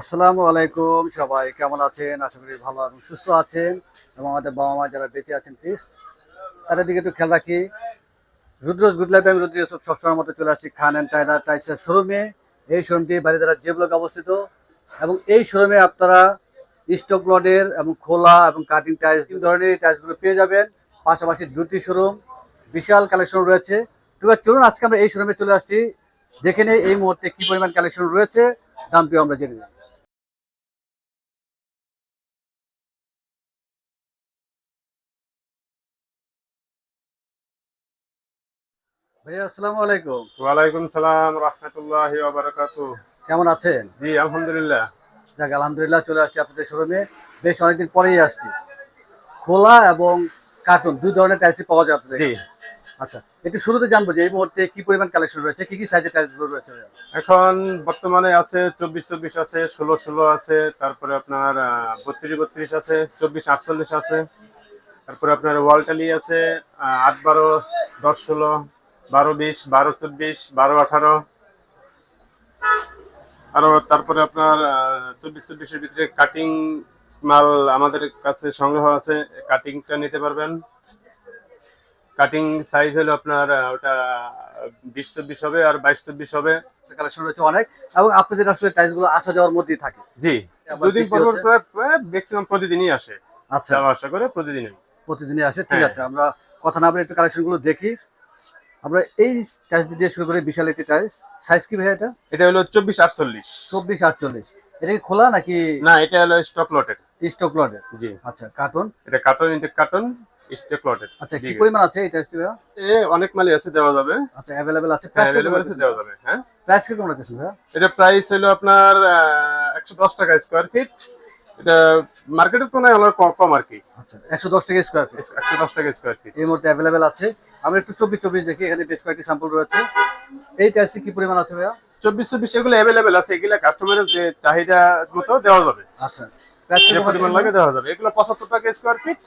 আসসালামু আলাইকুম, সবাই কেমন আছেন? আশা করি ভালো এবং সুস্থ আছেন। এবং আমাদের বাবা মা যারা বেঁচে আছেন প্লিজ তাদের দিকে একটু খেয়াল রাখি। রুদ্রজ গুড লাইফ আমি রুদ্র ইউসুফ সবসময় মতো চলে আসছি খান অ্যান্ড টাইনার টাইসের শোরুমে এই শোরুমটি বাড়িদারা যে ব্লক অবস্থিত। এবং এই শোরুমে আপনারা স্টক লডের এবং খোলা এবং কাটিং টাইলস তিন ধরনের টাইলসগুলো পেয়ে যাবেন। পাশাপাশি দুটি শোরুম বিশাল কালেকশন রয়েছে। তো এবার চলুন, আজকে আমরা এই শোরুমে চলে আসছি। দেখে নেই এই মুহূর্তে কি পরিমাণ কালেকশন রয়েছে। দামটিও আমরা জেনে নিই ভাইয়া আসসালামু আলাইকুম। ওয়ালাইকুম সালাম রহমতুল্লাহ বারাকাতু কেমন আছেন? জি আলহামদুলিল্লাহ। যাক আলহামদুলিল্লাহ চলে আসছি আপনাদের শোরুমে। বেশ অনেকদিন পরেই আসছি। খোলা এবং কার্টুন দুই ধরনের টাইলসই পাওয়া যায় আপনাদের জি। আচ্ছা একটু শুরুতে জানব যে এই মুহূর্তে কি পরিমাণ কালেকশন রয়েছে? কি কি সাইজের টাইলসগুলো রয়েছে এখন বর্তমানে আছে চব্বিশ চব্বিশ আছে ষোলো ষোলো আছে তারপরে আপনার বত্রিশ বত্রিশ আছে চব্বিশ আটচল্লিশ আছে তারপরে আপনার ওয়ালটালি আছে আট বারো দশ ষোলো বারো বিশ বারো চব্বিশ বারো আঠারো। আরও তারপরে আপনার চব্বিশ চব্বিশের ভিতরে কাটিং মাল আমাদের কাছে সংগ্রহ আছে। কাটিংটা নিতে পারবেন। কাটিং সাইজ হলো আপনার ওটা বিশ চব্বিশ হবে আর বাইশ চব্বিশ হবে। কালেকশন রয়েছে অনেক। এবং আপনাদের আসলে টাইলসগুলো আসা যাওয়ার মধ্যেই থাকে। জি দুদিন পর প্রায় ম্যাক্সিমাম প্রতিদিনই আসে। আচ্ছা। আসা করে প্রতিদিনই। প্রতিদিনই আসে। ঠিক হ্যাঁ। আছে আমরা কথা না বলে একটু কালেকশনগুলো দেখি। আমরা এই টাইলস দিয়ে শুরু করি বিশাল একটি টাইলস সাইজ কি ভাইয়া এটা? এটা হলো চব্বিশ আটচল্লিশ। চব্বিশ আটচল্লিশ। এটা কি খোলা নাকি না এটা হলো স্টক লটের স্টক লডের জি। আচ্ছা কার্টুন এটা কার্টন ইনটেক কার্টন স্টক লটের আচ্ছা কি পরিমাণ আছে এই টাইলসটি ভাইয়া? এ অনেক মালই আছে দেওয়া যাবে। আচ্ছা অ্যাভেলেবেল আছে। প্রাইস available আছে দেওয়া যাবে হ্যাঁ। প্রাইস কি কেমন আছে ভাইয়া? এটা প্রাইস হলো আপনার একশো দশ টাকা স্কোয়ার ফিট এটা মার্কেটের তুলনায় আমার কম কম আর কি আচ্ছা একশো দশ টাকা স্কোয়ার ফিট একশো দশ টাকা স্কোয়ার ফিট এই মুহূর্তে অ্যাভেলেবেল আছে। আমরা একটু চব্বিশ চব্বিশ দেখি এখানে বেশ কয়েকটি স্যাম্পল রয়েছে। এই টাইলসটি কি পরিমাণ আছে ভাইয়া? চব্বিশ চব্বিশ এগুলো অ্যাভেলেবেল আছে এগুলো কাস্টমারের যে চাহিদা মতো দেওয়া যাবে। আচ্ছা যে পরিমাণ লাগে দেওয়া যাবে। এগুলো পঁচাত্তর টাকা স্কোয়ার ফিট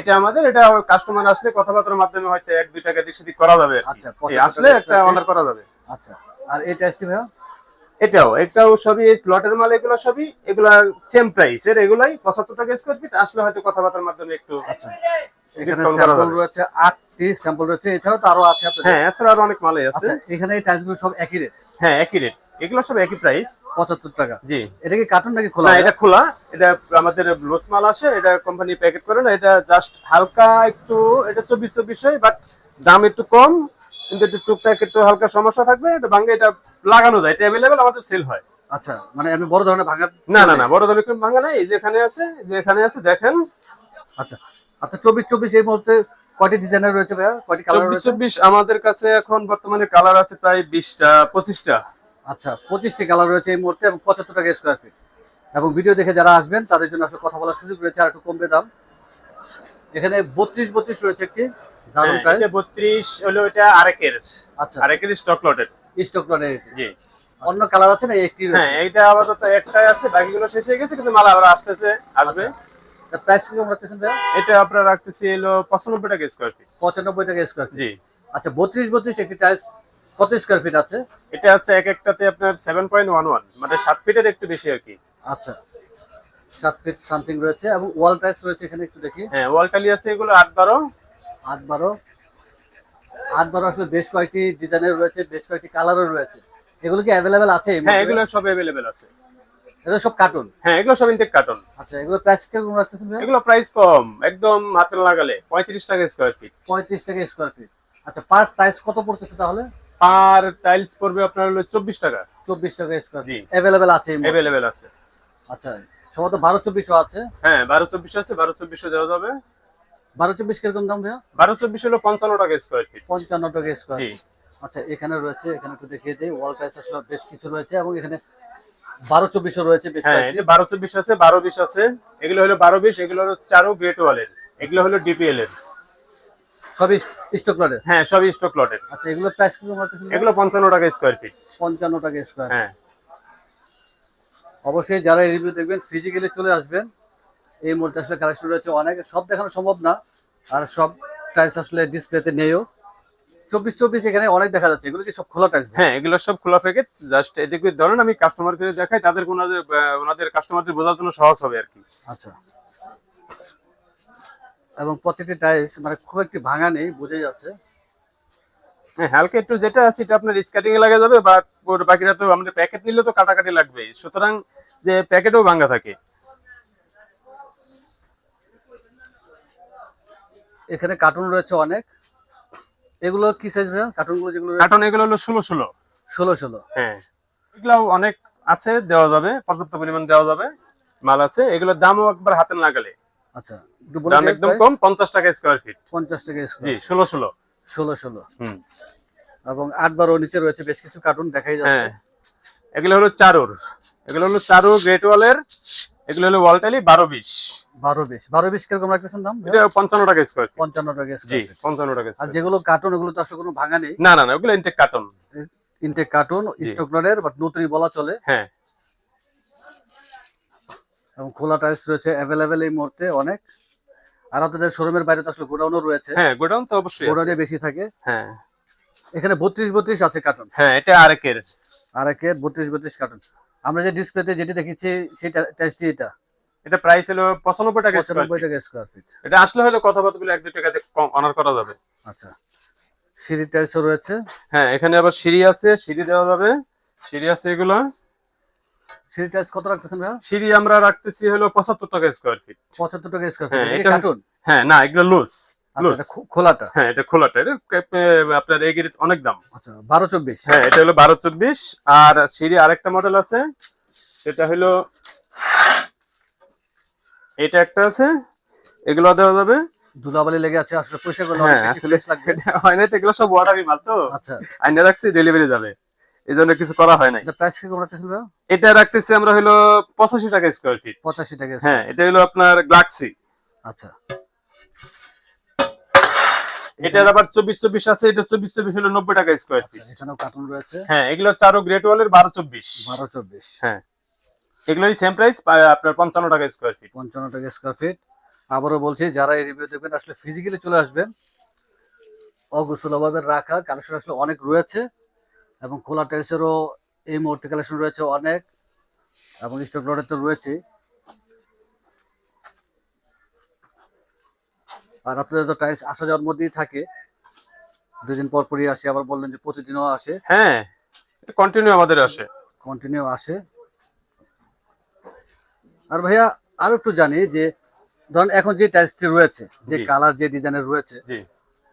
এটা আমাদের এটা কাস্টমার আসলে কথাবার্তার মাধ্যমে হয়তো এক দুই টাকা দিয়ে সেদিক করা যাবে আচ্ছা, আসলে একটা অর্ডার করা যাবে। আচ্ছা আর এই টাইলসটি ভাইয়া? এটাও এটাও সবই লটের মাল এগুলো সবই এগুলা সেম প্রাইস এর এগুলাই পঁচাত্তর টাকা স্কোয়ার ফিট আসলে হয়তো কথাবার্তার মাধ্যমে একটু আচ্ছা এখানে Discount স্যাম্পল রয়েছে আটটি স্যাম্পল রয়েছে এছাড়াও তো আরও আছে হ্যাঁ এছাড়া আরও অনেক মালই আছে। আচ্ছা এখানে এই টাইলসগুলো সব একই রেট হ্যাঁ একই রেট এগুলো সব একই প্রাইস পঁচাত্তর টাকা। জি। এটা কি কার্টুন নাকি খোলা এটা খোলা এটা আমাদের লোস মাল আসে এটা কোম্পানি প্যাকেট করে না এটা জাস্ট হালকা একটু এটা চব্বিশ চব্বিশ হয় বাট দাম একটু কম কিন্তু একটু টুকটাক একটু হালকা সমস্যা থাকবে এটা ভাঙ্গে এটা লাগানো যায় এটা অ্যাভেলেবেল আমাদের সেল হয়। আচ্ছা মানে আমি বড় ধরনের ভাঙা না না না বড় দামে কোনো ভাঙ্গা নাই এই যে এখানে আছে যে এখানে আছে দেখেন। আচ্ছা আচ্ছা চব্বিশ চব্বিশ এই মুহূর্তে কয়টি ডিজাইনের রয়েছে ভাইয়া? কয়টি কালার রয়েছে? চব্বিশ আমাদের কাছে এখন বর্তমানে কালার আছে প্রায় বিশটা পঁচিশটা। আচ্ছা পঁচিশটি কালার রয়েছে এই মুহূর্তে এবং পঁচাত্তর টাকা স্কোয়ার ফিট এবং ভিডিও দেখে যারা আসবেন তাদের জন্য আসলে কথা বলার সুযোগ রয়েছে আর একটু কমবে দাম। এখানে বত্রিশ বত্রিশ রয়েছে একটি। দারুণ প্রাইস বত্রিশ হলো এটা আরেকের। আচ্ছা। আরেকের স্টক লটের স্টক লটের জি। অন্য কালার আছে না একটি হ্যাঁ এইটা আপাতত একটাই আছে বাকিগুলো শেষ হয়ে গেছে কিন্তু মাল আবার আসতেছে আসবে। প্রাইস কেমন রাখতেছেন ভাইয়া? এটা আপনার রাখতেছি এলো পঁচানব্বই টাকা স্কোয়ার ফিট পঁচানব্বই টাকা স্কোয়ার ফিট জি। আচ্ছা বত্রিশ বত্রিশ একটি টাইলস কত স্কোয়ার ফিট আছে? এটা আছে এক একটাতে আপনার সেভেন পয়েন্ট ওয়ান ওয়ান মানে সাত ফিটের একটু বেশি আর কি। আচ্ছা। সাত ফিট সামথিং রয়েছে এবং ওয়াল টাইলস রয়েছে এখানে একটু দেখি। হ্যাঁ ওয়ালটালি আছে এগুলো আট বারো আট বারো। আট বারো আসলে বেশ কয়েকটি ডিজাইনের রয়েছে বেশ কয়েকটি কালারও রয়েছে। এগুলো কি অ্যাভেলেবেল আছে হ্যাঁ এগুলো সব অ্যাভেলেবেল আছে। এগুলো সব কার্টুন হ্যাঁ এগুলো সব ইনটেক কার্টন আচ্ছা এগুলো প্রাইস কেমন রাখতেছেন এগুলো প্রাইস কম একদম হাতে লাগালে। পঁয়ত্রিশ টাকা স্কোয়ার ফিট পঁয়ত্রিশ টাকা স্কোয়ার ফিট আচ্ছা পার টাইলস কত পড়তেছে তাহলে? পার টাইলস পড়বে আপনার হলো চব্বিশ টাকা। চব্বিশ টাকা স্কোয়ার। ফিট অ্যাভেলেবেল আছে অ্যাভেলেবেল আছে। আচ্ছা সম্ভবত বারো চব্বিশও আছে। হ্যাঁ বারো চব্বিশ আছে বারো চব্বিশও দেওয়া যাবে। বারো চব্বিশ কীরকম দাম ভাইয়া? বারো চব্বিশ হলো পঞ্চান্ন টাকা স্কোয়ার ফিট পঞ্চান্ন টাকা স্কোয়ার জি। আচ্ছা এখানে রয়েছে এখানে একটু দেখিয়ে দিই ওয়াল টাইলস আসলে বেশ কিছু রয়েছে এবং এখানে বারো চব্বিশও রয়েছে বেশ হ্যাঁ কয়েকটি। এই যে বারো চব্বিশ আছে বারো বিশ আছে এগুলো হলো বারো বিশ এগুলো হলো চারো গ্রেট ওয়ালের এগুলো হলো ডিপিএল এর। সবই স্টক লটের হ্যাঁ সবই স্টক লটের আচ্ছা এগুলো প্রাইস এগুলো পঞ্চান্ন টাকা স্কোয়ার ফিট পঞ্চান্ন টাকা স্কোয়ার হ্যাঁ। অবশ্যই যারা রিভিউ দেখবেন ফিজিক্যালি চলে আসবেন এই মুহূর্তে আসলে কালেকশন রয়েছে অনেক। সব দেখানো সম্ভব না আর সব টাইলস আসলে ডিসপ্লেতে নেইও। চব্বিশ চব্বিশ এখানে অনেক দেখা যাচ্ছে এগুলো কি সব খোলা টাইস হ্যাঁ এগুলো সব খোলা প্যাকেট জাস্ট এদিকে ধরেন আমি কাস্টমারকে দেখাই তাদের ওনাদের ওনাদের কাস্টমারদের বোঝার জন্য সহজ হবে আর কি। আচ্ছা। এবং প্রত্যেকটি টাইস মানে খুব একটি ভাঙা নেই বুঝে যাচ্ছে। হ্যাঁ হালকা একটু যেটা আছে এটা আপনার এ লাগা যাবে বা বাকিটা তো আমাদের প্যাকেট নিলে তো কাটাকাটি লাগবে সুতরাং যে প্যাকেটও ভাঙা থাকে। এখানে কার্টুন রয়েছে অনেক। এগুলো কি সাইজ ভাইয়া? কার্টুনগুলো যেগুলো কার্টুন এগুলো হলো ষোলো ষোলো। ষোলো ষোলো। হ্যাঁ। এগুলো অনেক আছে দেওয়া যাবে পর্যাপ্ত পরিমাণ দেওয়া যাবে মাল আছে। এগুলোর দামও একবার হাতে লাগালে আচ্ছা একটু বলে দাম একদম কম পঞ্চাশ টাকা স্কোয়ার ফিট পঞ্চাশ টাকা জি স্কোয়ার ষোলো ষোলো। ষোলো ষোলো। হুম। এবং আট বারো নিচে রয়েছে বেশ কিছু কার্টুন দেখাই যাচ্ছে। হ্যাঁ। এগুলো হলো চারুর। এগুলো হলো চারুর গ্রেট ওয়ালের এগুলো হলো ওয়ালটালি বারো বিশ। বারো বিশ। বারো বিশ কীরকম রাখতেছেন দাম? এটা পঞ্চান্ন টাকা স্কোয়ার পঞ্চান্ন টাকা জি পঞ্চান্ন টাকা আর যেগুলো কার্টুন ওগুলো তো আসলে কোনো ভাঙা নেই। না না না ওগুলো ইনটেক কার্টন ইনটেক কার্টুন। স্টকলারের বাট নতুনই বলা চলে। হ্যাঁ। এবং খোলা টাইলস রয়েছে অ্যাভেলেবেল এই মুহূর্তে অনেক। আর আপনাদের শোরুমের বাইরে তো আসলে গোডাউনও রয়েছে। হ্যাঁ গোডাউন তো অবশ্যই গোডাউনে বেশি থাকে। হ্যাঁ। এখানে বত্রিশ বত্রিশ আছে কার্টুন হ্যাঁ এটা আরেকের। আর একে বত্রিশ বত্রিশ কার্টন আমরা যে ডিসপ্লেতে যেটি দেখেছি সেই টেস্টটি এটা। এটা প্রাইস হলো পঁচানব্বই টাকা পঁচানব্বই। টাকা স্কোয়ার ফিট এটা আসলে হলো কথাবার্তা বলে এক দুই টাকাতে কম অনার করা যাবে। আচ্ছা। সিঁড়ি টাইলসও রয়েছে হ্যাঁ এখানে আবার সিঁড়ি আছে সিঁড়ি দেওয়া যাবে। সিঁড়ি আছে এগুলো। সিঁড়ি টাইলস কত রাখতেছেন ভাইয়া? সিঁড়ি আমরা রাখতেছি হলো পঁচাত্তর টাকা স্কোয়ার ফিট পঁচাত্তর টাকা স্কোয়ার ফিট এটা- কার্টুন হ্যাঁ না এগুলো লুজ আচ্ছা খোলাটা? হ্যাঁ এটা খোলাটা। এটা আপনার অনেক দাম। আচ্ছা বারো চব্বিশ। হ্যাঁ এটা হলো বারো চব্বিশ। আর সিঁড়ি আরেকটা মডেল আছে। সেটা হলো এটা একটা আছে। এগুলো দেওয়া যাবে। ধুলাবালি লেগে আছে আসলে পয়সা হ্যাঁ, আসলে- হয় না এগুলো সব ওয়াটারি মাল তো। আচ্ছা। আইনে রাখছি ডেলিভারি যাবে। এই জন্য কিছু করা হয় নাই। প্রাইস কি এটা রাখতেছি আমরা হলো পঁচাশি টাকা স্কোয়ার ফিট পঁচাশি টাকা হ্যাঁ এটা হলো আপনার গ্লাক্সি আচ্ছা। এটার আবার চব্বিশ চব্বিশ আছে এটা চব্বিশ চব্বিশ হলো নব্বই টাকা স্কোয়ার আচ্ছা, ফিট এখানেও কার্টুন রয়েছে। হ্যাঁ এগুলো চারো গ্রেট ওয়ালের বারো চব্বিশ। বারো চব্বিশ। হ্যাঁ এগুলোই সেম প্রাইস আপনার পঞ্চান্ন টাকা স্কোয়ার ফিট পঞ্চান্ন টাকা স্কোয়ার ফিট আবারও বলছি যারা এই রিভিউ দেখবেন আসলে ফিজিক্যালি চলে আসবেন। অগুসলভাবে রাখা কালেকশন আসলে অনেক রয়েছে। এবং খোলা টাইলসেরও এই মুহূর্তে কালেকশন রয়েছে অনেক। এবং স্টক লটে তো রয়েছে আর আপনাদের তো টাইলস আসা যাওয়ার মধ্যেই থাকে। দুদিন পর পরই আসে আবার বললেন যে প্রতিদিনও আসে। হ্যাঁ কন্টিনিউ আমাদের আসে। কন্টিনিউ আসে। আর ভাইয়া আর একটু জানি যে ধরেন এখন যে টাইলসটি রয়েছে যে কালার যে ডিজাইনের রয়েছে জি।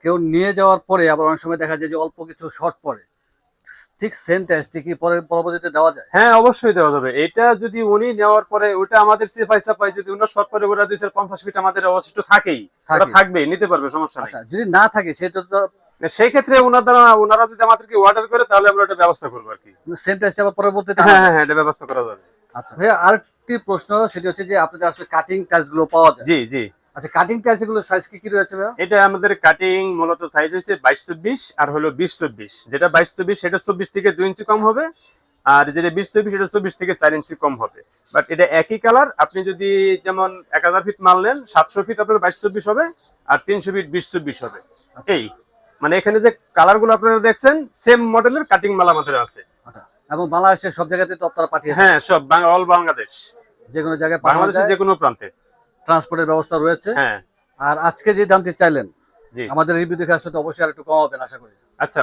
কেউ নিয়ে যাওয়ার পরে আবার অনেক সময় দেখা যায় যে অল্প কিছু শর্ট পড়ে। ঠিক সেম টাইলসটি কি পরে পরবর্তীতে দেওয়া যায়? হ্যাঁ অবশ্যই দেওয়া যাবে। এটা যদি উনি নেওয়ার পরে ওটা আমাদের সে পয়সা পাই যদি উনার শর্ট করে ওরা দুইশো পঞ্চাশ ফিট আমাদের অবশিষ্ট থাকেই ওটা থাকে থাকবেই নিতে পারবে সমস্যা নেই। আচ্ছা যদি না থাকে সেটা তো সেই ক্ষেত্রে ওনার দ্বারা ওনারা যদি আমাদেরকে অর্ডার করে তাহলে আমরা ওটা ব্যবস্থা করব আর কি। সেম টাইলসটি আবার পরবর্তীতে হ্যাঁ হ্যাঁ হ্যাঁ এটা ব্যবস্থা করা যাবে। আচ্ছা ভাইয়া আরেকটি প্রশ্ন সেটি হচ্ছে যে আপনাদের আসলে কাটিং টাইলসগুলো পাওয়া যায়। জি জি। আচ্ছা কাটিং টাইলসগুলো সাইজ কি কি রয়েছে এটা আমাদের কাটিং মূলত সাইজ হয়েছে বাইশ চব্বিশ আর হলো বিশ চব্বিশ। যেটা বাইশ চব্বিশ সেটা চব্বিশ থেকে দুই ইঞ্চি কম হবে আর যেটা বিশ চব্বিশ সেটা চব্বিশ থেকে চার ইঞ্চি কম হবে। বাট এটা একই কালার আপনি যদি যেমন এক হাজার ফিট মাল নেন সাতশো ফিট আপনার বাইশ চব্বিশ হবে আর তিনশো ফিট বিশ চব্বিশ হবে। আচ্ছা। এই মানে এখানে যে কালারগুলো আপনারা দেখছেন সেম মডেলের কাটিং মাল আমাদের আছে। আচ্ছা এবং বাংলাদেশের সব জায়গাতে তো আপনারা পাঠিয়ে হ্যাঁ সব অল বাংলাদেশ যে কোনো জায়গায় বাংলাদেশের যে কোনো প্রান্তে। ট্রান্সপোর্টের ব্যবস্থা রয়েছে। হ্যাঁ। আর আজকে যে দামটি চাইলেন আমাদের রিভিউ দেখে আসলে তো অবশ্যই আর একটু কমাবেন আশা করি। আচ্ছা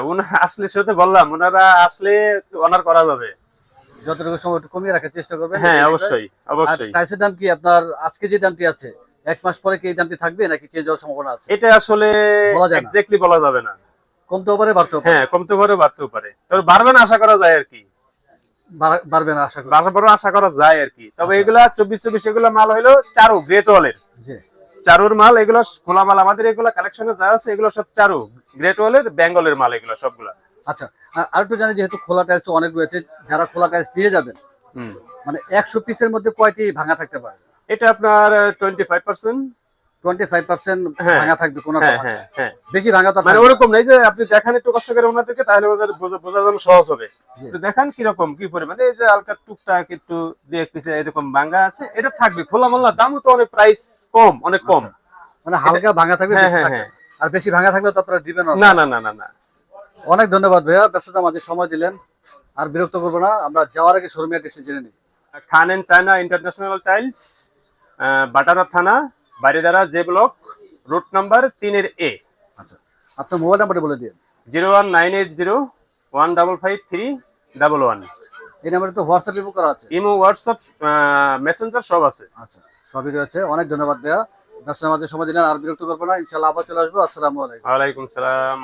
আসলে সেটা বললাম ওনারা আসলে অনার করা যাবে। যতটুকু সময় একটু কমিয়ে রাখার চেষ্টা করবেন হ্যাঁ অবশ্যই অবশ্যই। টাইসের দাম কি আপনার আজকে যে দামটি আছে এক মাস পরে কি এই দামটি থাকবে নাকি চেঞ্জ হওয়ার সম্ভাবনা আছে? এটা আসলে বলা এক্স্যাক্টলি বলা যাবে না। কমতেও পারে বাড়তেও পারে। হ্যাঁ কমতে পারে বাড়তেও পারে। তবে বাড়বে না আশা করা যায় আর কি। বাড়বে না আশা করি। পরেও আশা করা যায় আর কি। তবে আচ্ছা। এগুলা চব্বিশ চব্বিশ এগুলো মাল হলো চারু গ্রেট ওয়ালের চারুর মাল এগুলো খোলা মাল আমাদের এগুলো কালেকশনে যা আছে এগুলো সব চারু। গ্রেট ওয়ালের বেঙ্গলের মাল এগুলো সবগুলা। আচ্ছা আর- আর একটু জানি যেহেতু খোলা টাইলস অনেক রয়েছে যারা খোলা টাইলস দিয়ে যাবেন মানে একশো পিসের মধ্যে কয়টি ভাঙা থাকতে পারে? এটা আপনার টোয়েন্টি ফাইভ পার্সেন্ট হ্যাঁ। ভাঙা থাকবে কোনো বেশি ভাঙা তো মানে ওরকম নেই যে আপনি দেখান একটু কষ্ট করে ওনাদেরকে তাহলে ওদের বোঝার জন্য সহজ হবে। দেখান কীরকম কি পরিমাণে। এই যে হালকা টুকটাক একটু দিয়ে পিছিয়ে এরকম ভাঙ্গা আছে এটা থাকবে। খোলা মাল্লা দামও তো অনেক প্রাইস কম অনেক কম। মানে হালকা ভাঙা থাকবে হ্যাঁ হ্যাঁ হ্যাঁ। আর বেশি ভাঙা থাকলে তো আপনারা দিবেন না। না না না না অনেক ধন্যবাদ ভাইয়া ব্যস্ততা মাঝে সময় দিলেন। আর বিরক্ত করব না আমরা যাওয়ার আগে শোরুমে অ্যাড্রেসটা জেনে নিই। Khan and China International Tiles Bhatara থানা Baridhara J block route number তিনের এ আচ্ছা আপনার মোবাইল নাম্বারটা বলে দিন zero one nine eight zero one double five three double one এই নাম্বারে তো হোয়াটসঅ্যাপ ইমো করা আছে। ইমো হোয়াটসঅ্যাপ মেসেঞ্জার সব আছে। আচ্ছা সবই রয়েছে। অনেক ধন্যবাদ ভাইয়া। ব্যস্ত আমাদের সময় দিলেন আর বিরক্ত করব না। ইনশাল্লাহ আবার চলে আসব। আসসালামু আলাইকুম। ওয়ালাইকুম সালাম।